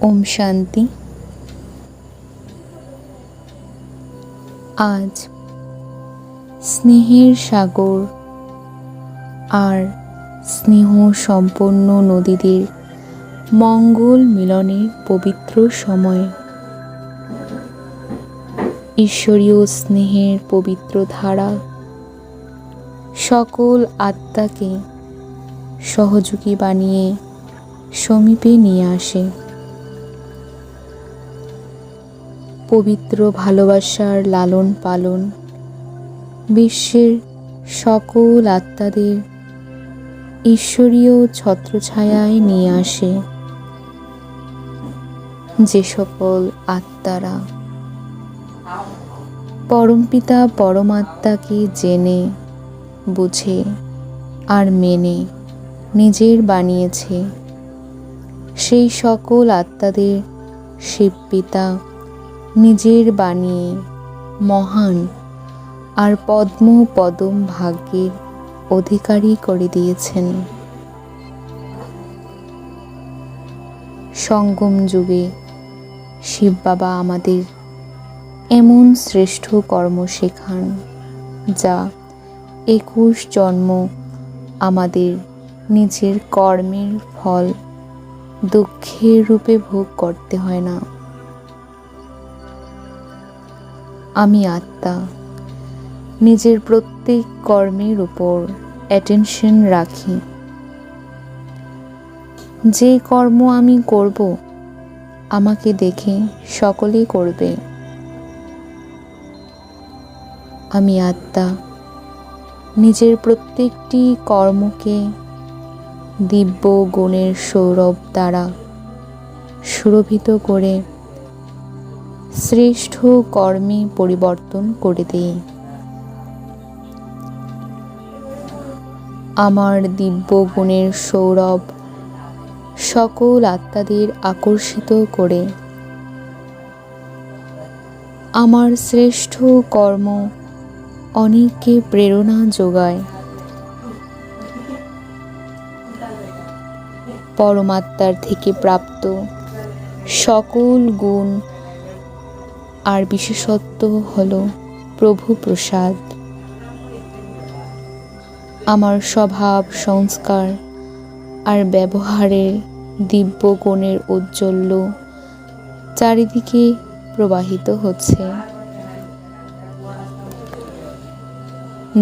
ওম শান্তি। আজ স্নেহের সাগর আর স্নেহ সম্পন্ন নদীদের মঙ্গল মিলনের পবিত্র সময়। ঈশ্বরীয় স্নেহের পবিত্র ধারা। সকল আত্মাকে সহযোগী বানিয়ে সমীপে নিয়ে আসে। পবিত্র ভালোবাসার লালন পালন। বিশ্বের সকল আত্মাদের ঈশ্বরীয় ছত্রছায়ায় নিয়ে আসে যে সকল আত্মারা। পরমপিতা পরমাত্মাকে জেনে, বুঝে আর মেনে নিজের বানিয়েছে। সেই সকল আত্মাদের শিবপিতা নিজের বানিয়ে মহান আর পদ্ম পদম ভাগ্যের অধিকারী করে দিয়েছেন। সঙ্গম যুগে শিব বাবা আমাদের এমন শ্রেষ্ঠ কর্ম শেখান, যা একুশ জন্ম আমাদের নিজের কর্মের ফল দুঃখের রূপে ভোগ করতে হয় না। আমি আত্মা। নিজের প্রত্যেক কর্মের উপর অ্যাটেনশন রাখি। যে কর্ম আমি করব, আমাকে দেখে সকলেই করবে। আমি আত্মা। নিজের প্রত্যেকটি কর্মকে দিব্য গুণের সৌরভ দ্বারা সুরভিত করে শ্রেষ্ঠ কর্মে পরিবর্তন করে দেই। আমার দিব্য গুণের সৌরভ সকল আত্মাদের আকর্ষিত করে। আমার শ্রেষ্ঠ কর্ম অনেককে প্রেরণা যোগায়। পরমাত্মার থেকে প্রাপ্ত সকল গুণ আর বিশেষত্ব হল প্রভু প্রসাদ। আমার স্বভাব, সংস্কার আর ব্যবহারের দিব্য গুণের ঔজ্জ্বল্য চারিদিকে প্রবাহিত হচ্ছে।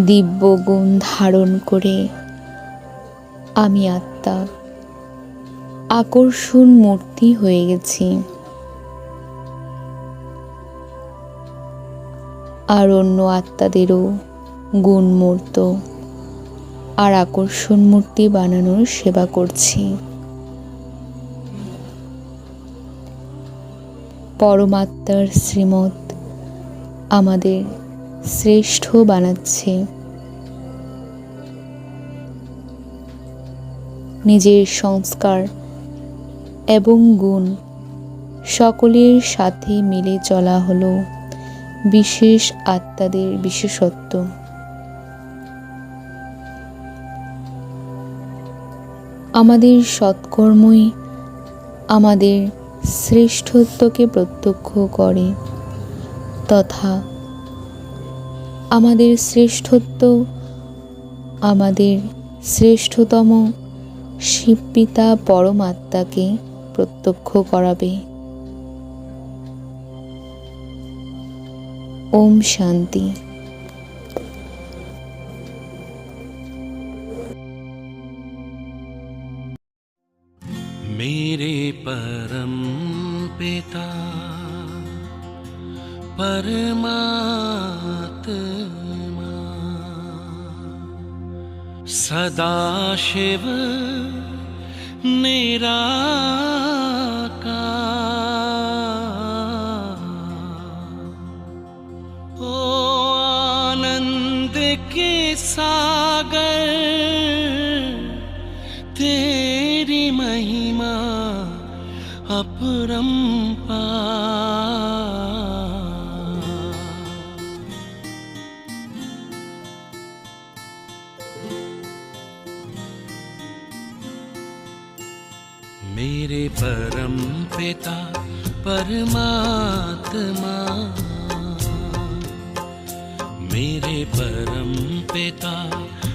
দিব্য গুণ ধারণ করে আমি আত্মা। আকর্ষণ মূর্তি হয়ে গেছি। আর অন্য আত্মাদেরও গুণমূর্ত আর আকর্ষণ মূর্তি বানানোর সেবা করছি। পরমাত্মার শ্রীমত আমাদের শ্রেষ্ঠ বানাচ্ছে। নিজের সংস্কার এবং গুণ সকলের সাথে মিলে চলা হলো। বিশেষ আত্মাদের বিশেষত্ব। আমাদের সৎকর্মই আমাদের শ্রেষ্ঠত্বকে প্রত্যক্ষ করে তথা আমাদের শ্রেষ্ঠত্ব আমাদের শ্রেষ্ঠতম শিবপিতা পরমাত্মাকে প্রত্যক্ষ করাবে। ओम शांति। मेरे परम पिता परमात्मा सदा शिव निरा सागर तेरी महिमा अपरंपार मेरे मेरे परम पिता परमात्मा। मेरे परम पिता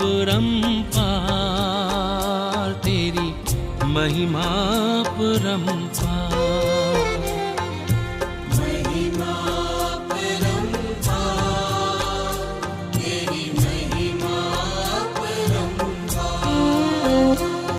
पुरम पार तेरी महिमा पुरम